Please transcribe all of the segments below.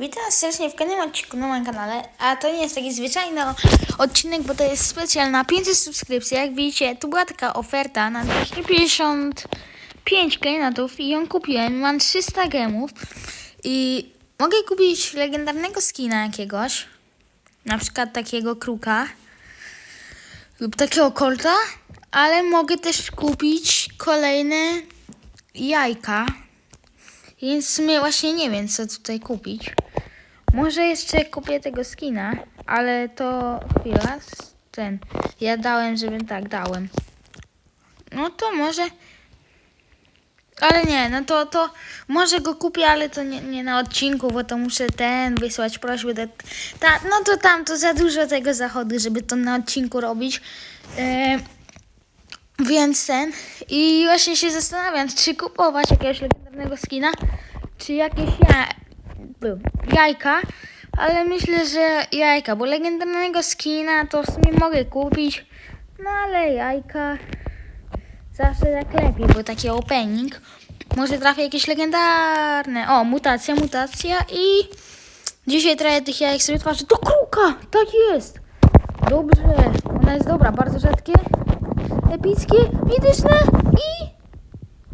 Witam serdecznie w kolejnym odcinku na moim kanale, a to nie jest taki zwyczajny odcinek, bo to jest specjal na 500 subskrypcji. Jak widzicie, tu była taka oferta na 255 klejnotów i ją kupiłem. Mam 300 gemów i mogę kupić legendarnego skina jakiegoś, na przykład takiego kruka lub takiego kolta, ale mogę też kupić kolejne jajka. Więc w sumie właśnie nie wiem, co tutaj kupić. Może jeszcze kupię tego skina, ale to chwila. Ten. Ja dałem, żebym tak dałem. No to może. Ale nie, no to, to może go kupię, ale to nie, nie na odcinku, bo to muszę ten wysłać prośbę do. Ta, no to tam to za dużo tego zachodu, żeby to na odcinku robić. E, więc ten. I właśnie się zastanawiam, czy kupować jakiegoś legendarnego skina, czy jakieś ja, jajka. Ale myślę, że jajka, bo legendarnego skina to w sumie mogę kupić. No ale jajka zawsze tak lepiej, bo taki opening. Może trafię jakieś legendarne. O, mutacja, mutacja i dzisiaj trochę tych jajek sobie twarzy. To kruka! Tak jest! Dobrze, ona jest dobra, bardzo rzadkie epickie, mityczne i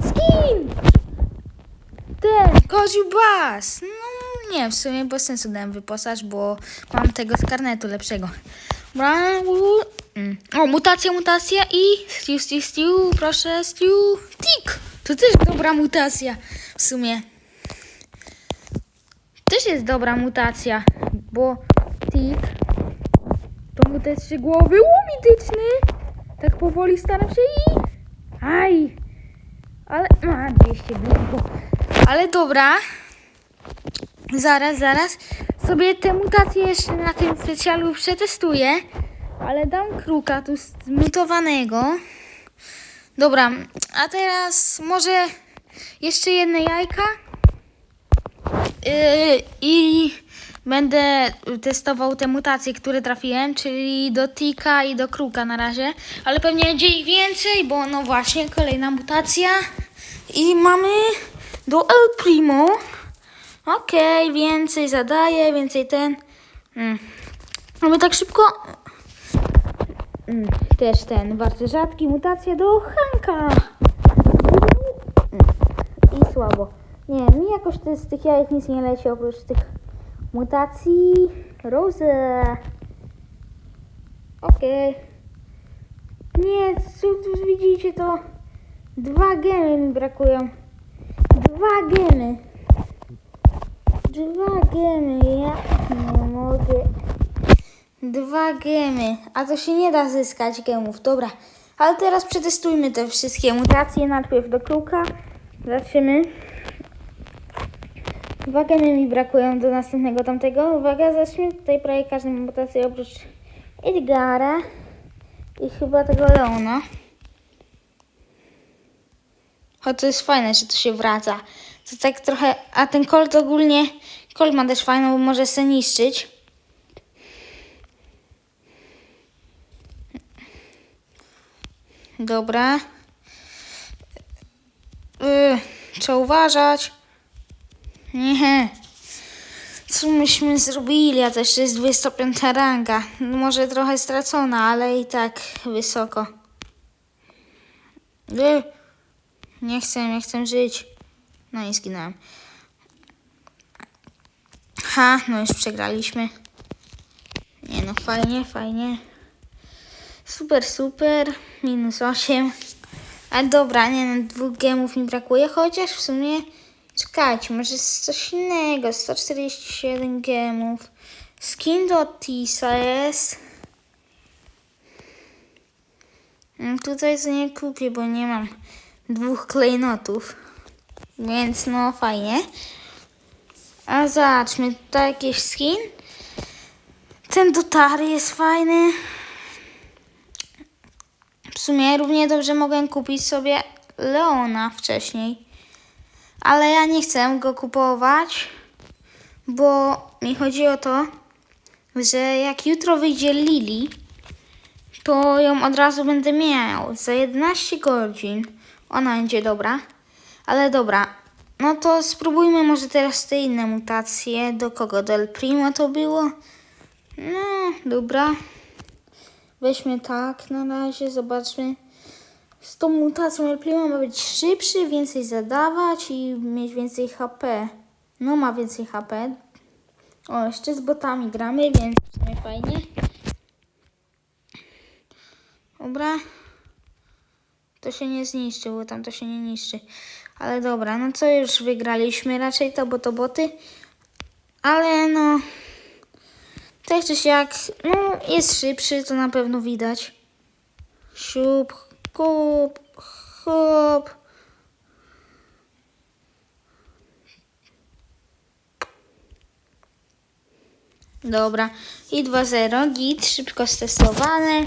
skin! Ten, Koziu Bas! No nie, w sumie bez sensu dałem wyposaż, bo mam tego z karnetu lepszego. Mm. O, mutacja, mutacja i stew, stew, stew, proszę, stew, tik! To też dobra mutacja w sumie. Też jest dobra mutacja, bo tik to mu te trzy głowy łumityczny. Tak powoli staram się i... Aj! Ale... A, 200 było. Ale dobra. Zaraz, zaraz. Sobie te mutacje jeszcze na tym specjalu przetestuję. Ale dam kruka tu zmutowanego. Dobra, a teraz może jeszcze jedne jajka. Yy, I będę testował te mutacje, które trafiłem, czyli do Tika i do Kruka na razie. Ale pewnie będzie ich więcej, bo no właśnie, kolejna mutacja. I mamy do El Primo. Okej, więcej zadaje, więcej ten. Mm. Mamy tak szybko. Mm, też ten, bardzo rzadki, mutacja do Hanka. I słabo. Nie, mi jakoś z tych jajek nic nie leci oprócz tych mutacji. Rose. Okej. Nie, co tu widzicie to? Dwa gemy mi brakują. Dwa gemy. Dwa gemy, ja nie mogę. Dwa gemy, a to się nie da zyskać gemów, dobra. Ale teraz przetestujmy te wszystkie mutacje. Najpierw do kruka. Zobaczymy. Dwa gemy mi brakują do następnego tamtego. Uwaga, zacznijmy tutaj prawie każdą mutację oprócz Edgara i chyba tego Leona. Choć to jest fajne, że to się wraca. To tak trochę. A ten Colt ogólnie. Colt ma też fajną, bo może se niszczyć. Dobra. Yy, trzeba uważać. Nie. Co myśmy zrobili? A to jest 25 ranga. No Może trochę stracona, ale i tak wysoko. Nie chcę, nie chcę żyć. No i zginąłem. Ha, no już przegraliśmy. Nie no, fajnie, fajnie. Super, super. Minus 8. A dobra, nie no, dwóch gemów mi brakuje, chociaż w sumie... Czekajcie, może jest coś innego. 147 gemów. Skin do Tisa jest. Mm, Tutaj co nie kupię, bo nie mam dwóch klejnotów. Więc no fajnie. A zobaczmy, tutaj jakiś skin. Ten do Tary jest fajny. W sumie równie dobrze mogłem kupić sobie Leona wcześniej. Ale ja nie chcę go kupować, bo mi chodzi o to, że jak jutro wyjdzie Lili, to ją od razu będę miał za 11 godzin. Ona będzie dobra. Ale dobra, No to spróbujmy może teraz te inne mutacje. Do kogo? Do El Primo to było? No, dobra. Weźmy tak na razie, zobaczmy. Z tą mutacją El Primo ma być szybszy, więcej zadawać i mieć więcej HP. No, ma więcej HP. O, jeszcze z botami gramy, więc w sumie fajnie. Dobra. To się nie zniszczy, bo tam to się nie niszczy. Ale dobra, no co już wygraliśmy raczej to, bo to boty. Ale no... Tak czy siak, no jest szybszy, to na pewno widać. Siup, kup, hop. Dobra, i 2-0, git, szybko stestowane,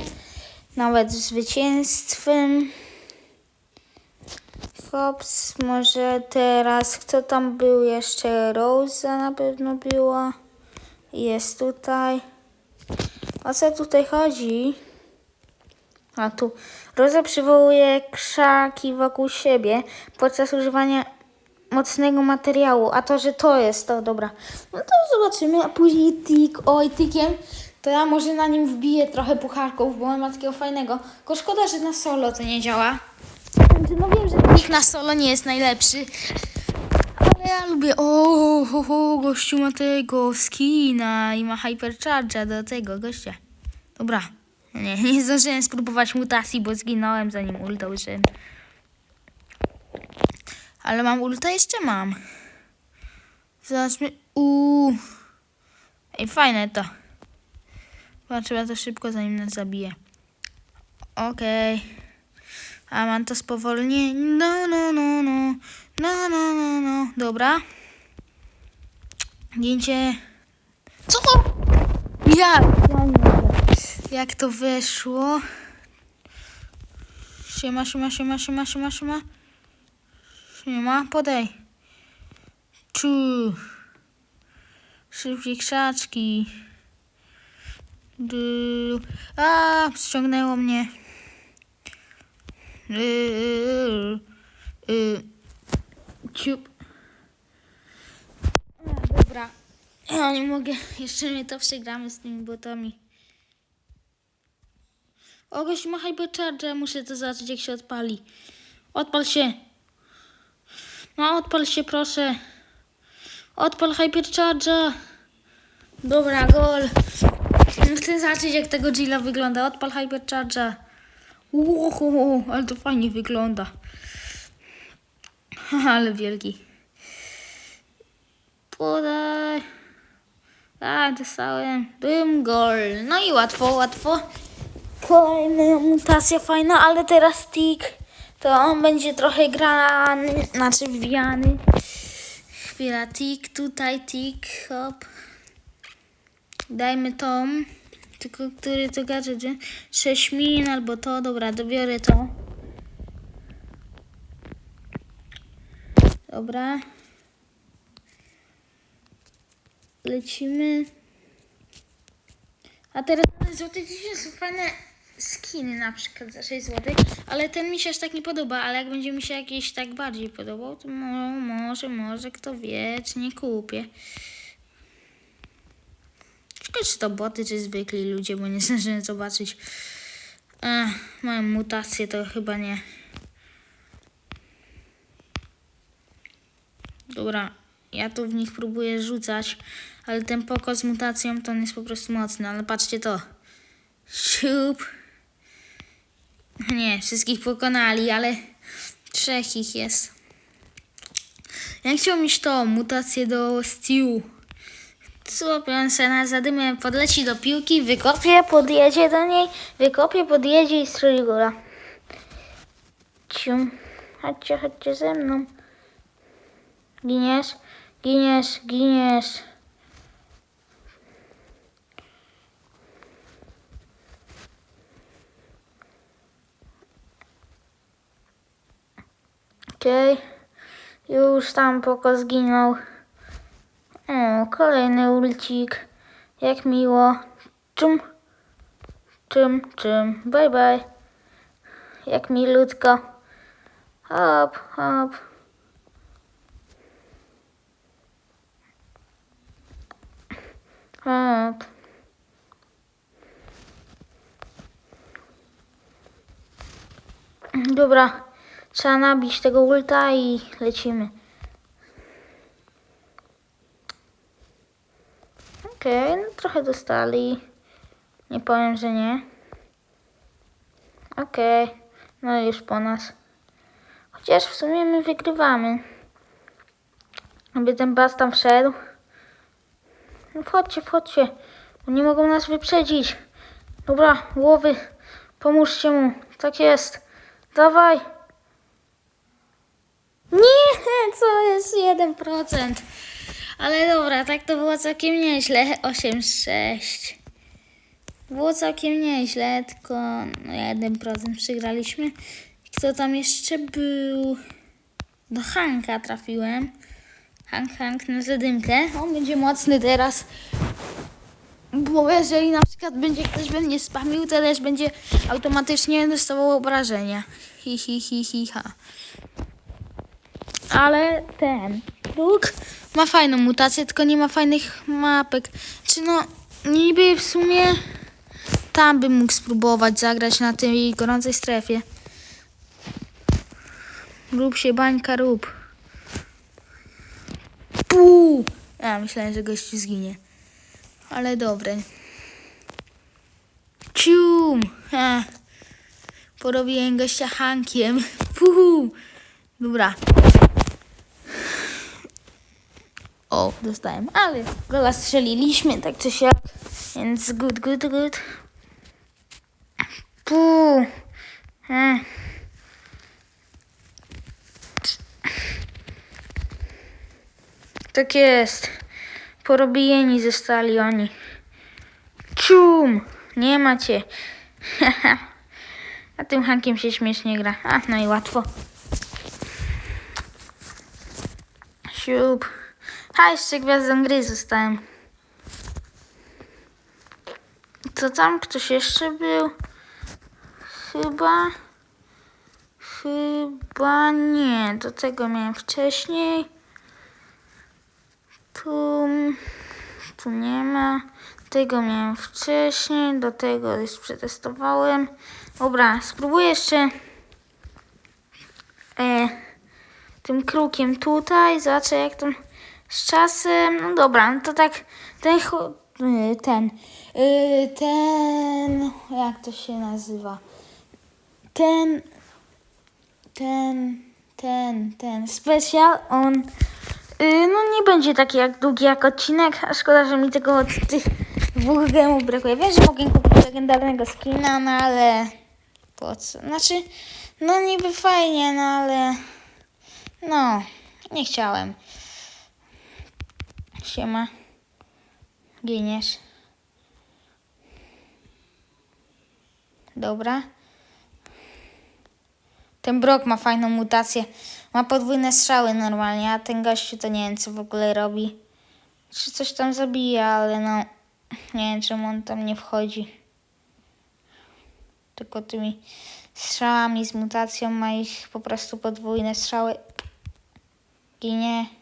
nawet z zwycięstwem. Hops, może teraz, kto tam był jeszcze? Rosa na pewno była. Jest tutaj. O co tutaj chodzi? A tu. Rosa przywołuje krzaki wokół siebie podczas używania mocnego materiału. A to, że to jest, to dobra. No to zobaczymy. A później tik. Oj, tikiem. To ja może na nim wbiję trochę pucharków, bo on ma takiego fajnego. Tylko szkoda, że na solo to nie działa. No wiem, że tik na solo nie jest najlepszy. Ale ja lubię. O, ho, ho, gościu ma tego skina i ma hypercharge'a do tego gościa. Dobra. Nie, nie zdążyłem spróbować mutacji, bo zginąłem zanim ulta użyłem. Ale mam ulta? Jeszcze mam. Zobaczmy. Uuu. Ej, fajne to. Chyba trzeba to szybko, zanim nas zabije. Okej. A mam to spowolnienie. No, no, no, no. No, no, no, no. Dobra. Gięcie. Co to? Jak? Ja nie. Jak to weszło? Siema, siema, siema, siema, siema, siema. Siema, podaj. Czu. Szybciej krzaczki. Du. A, ściągnęło mnie. Yy. Ciup. Dobra. Ja nie mogę. Jeszcze my to przegramy z tymi botami. O, gość ma hypercharge. Muszę to zobaczyć, jak się odpali. Odpal się. No, odpal się, proszę. Odpal hypercharge'a. Dobra, gol. Chcę zobaczyć, jak tego Gilla wygląda. Odpal hypercharge'a. Uhu, ale to fajnie wygląda. Ale wielki. Podaj. A, dostałem. Bym gol. No i łatwo, łatwo. Kolejna mutacja fajna, ale teraz tik. To on będzie trochę grany, znaczy wbijany. Chwila, tik, tutaj tik, hop. Dajmy tom. Tylko który to gadżet? 6 min albo to. Dobra, dobiorę to. Dobra. Lecimy. A teraz złote dzisiaj są fajne skiny na przykład za 6 zł, ale ten mi się aż tak nie podoba, ale jak będzie mi się jakiś tak bardziej podobał, to mo może, może, kto wie, czy nie kupię. Ciekawe, czy to boty, czy zwykli ludzie, bo nie zdążyłem zobaczyć. Ech, mają mutację, to chyba nie. Dobra, ja tu w nich próbuję rzucać, ale ten poko z mutacją to on jest po prostu mocny, ale patrzcie to. Siup. Nie, wszystkich pokonali, ale trzech ich jest. Ja chciałbym mieć to, mutację do Stew. Złapię se na zadymę, podleci do piłki, wykopie, podjedzie do niej, wykopie, podjedzie i strzeli gola. Cium. Chodźcie, chodźcie ze mną. Giniesz, giniesz, giniesz. szybciej. Już tam poko zginął. O, kolejny ulcik. Jak miło. Czym? Czym? Czym? Bye bye. Jak milutko. Hop, hop. Hop. Dobra trzeba nabić tego ulta i lecimy. Okej, no trochę dostali. Nie powiem, że nie. Okej, no już po nas. Chociaż w sumie my wygrywamy. Aby ten bas tam wszedł. No wchodźcie, wchodźcie. Nie mogą nas wyprzedzić. Dobra, głowy, pomóżcie mu. Tak jest. Dawaj. Nie, co jest 1%. Ale dobra, tak to było całkiem nieźle. 8-6. Było całkiem nieźle, tylko no 1% przegraliśmy. Kto tam jeszcze był? Do Hanka trafiłem. Hank, Hank na zadymkę. On będzie mocny teraz. Bo jeżeli na przykład będzie ktoś we mnie spamił, to też będzie automatycznie dostawał obrażenia. Hi, hi, hi, hi, ha. Ale ten Luke ma fajną mutację, tylko nie ma fajnych mapek. Czy no, niby w sumie tam bym mógł spróbować zagrać na tej gorącej strefie. Rób się bańka, rób. Puu! Ja myślałem, że gościu zginie. Ale dobre. Cium! Ha. Porobiłem gościa Hankiem. Puhu! Dobra. O, dostałem, ale gola strzeliliśmy, tak czy siak. Więc good, good, good. Puu! Ha. Tak jest. Porobieni zostali oni. Cium! Nie macie. A tym Hankiem się śmiesznie gra. A, no i łatwo. Siup. A, jeszcze gwiazdą gry zostałem. Co tam? Ktoś jeszcze był? Chyba... Chyba nie. Do tego miałem wcześniej. Tu, tu nie ma. Tego miałem wcześniej, do tego już przetestowałem. Dobra, spróbuję jeszcze e, tym krukiem tutaj. Zobaczę jak tam z czasem. No dobra, no to tak ten y, ten y, ten jak to się nazywa? Ten ten ten ten specjal on y, no nie będzie taki jak długi jak odcinek, a szkoda, że mi tego od tych dwóch gemów brakuje. Wiem, że mogę kupić legendarnego skina, no ale po co? Znaczy, no niby fajnie, no ale no, nie chciałem. Siema. Giniesz. Dobra. Ten Brok ma fajną mutację. Ma podwójne strzały normalnie, a ten gościu to nie wiem, co w ogóle robi. Czy coś tam zabija, ale no... Nie wiem, czemu on tam nie wchodzi. Tylko tymi strzałami z mutacją ma ich po prostu podwójne strzały. Ginie.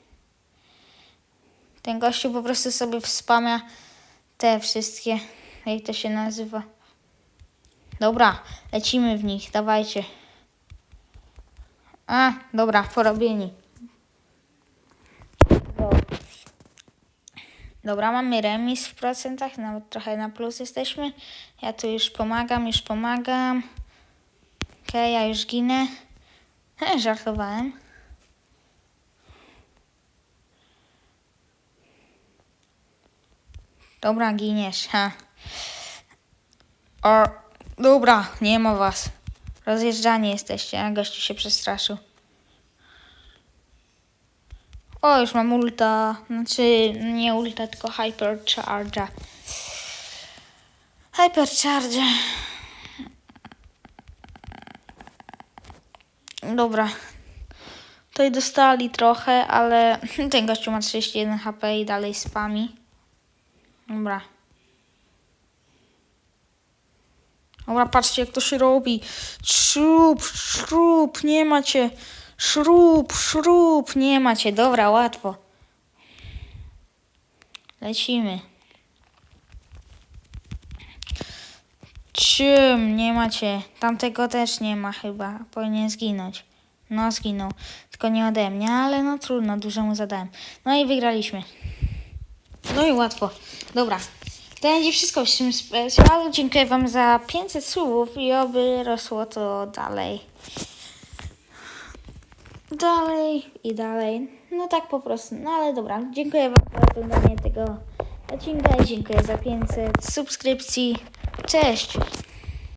Ten gościu po prostu sobie wspamia te wszystkie, jak to się nazywa. Dobra, lecimy w nich, dawajcie. A, dobra, porobieni. Dobra. Mamy remis w procentach, nawet trochę na plus jesteśmy. Ja tu już pomagam, już pomagam. Okej, ja już ginę. He, żartowałem. Dobra, giniesz, ha. O, dobra, nie ma was. Rozjeżdżani jesteście, a gościu się przestraszył. O, już mam ulta. Znaczy, nie ulta, tylko hypercharge. Hypercharge. Dobra. Tutaj dostali trochę, ale ten gościu ma 31 HP i dalej spami. Dobra. Dobra, patrzcie jak to się robi. Szrub, szrub, nie macie. Szrub, szrub, nie macie. Dobra, łatwo. Lecimy. Czym? Nie macie. Tamtego też nie ma chyba. Powinien zginąć. No, zginął. Tylko nie ode mnie, ale no trudno, dużo mu zadałem. No i wygraliśmy. No i łatwo. Dobra. To będzie wszystko w tym specjalu. Dziękuję Wam za 500 słów i oby rosło to dalej. Dalej i dalej. No tak po prostu. No ale dobra. Dziękuję Wam za oglądanie tego odcinka dziękuję za 500 subskrypcji. Cześć!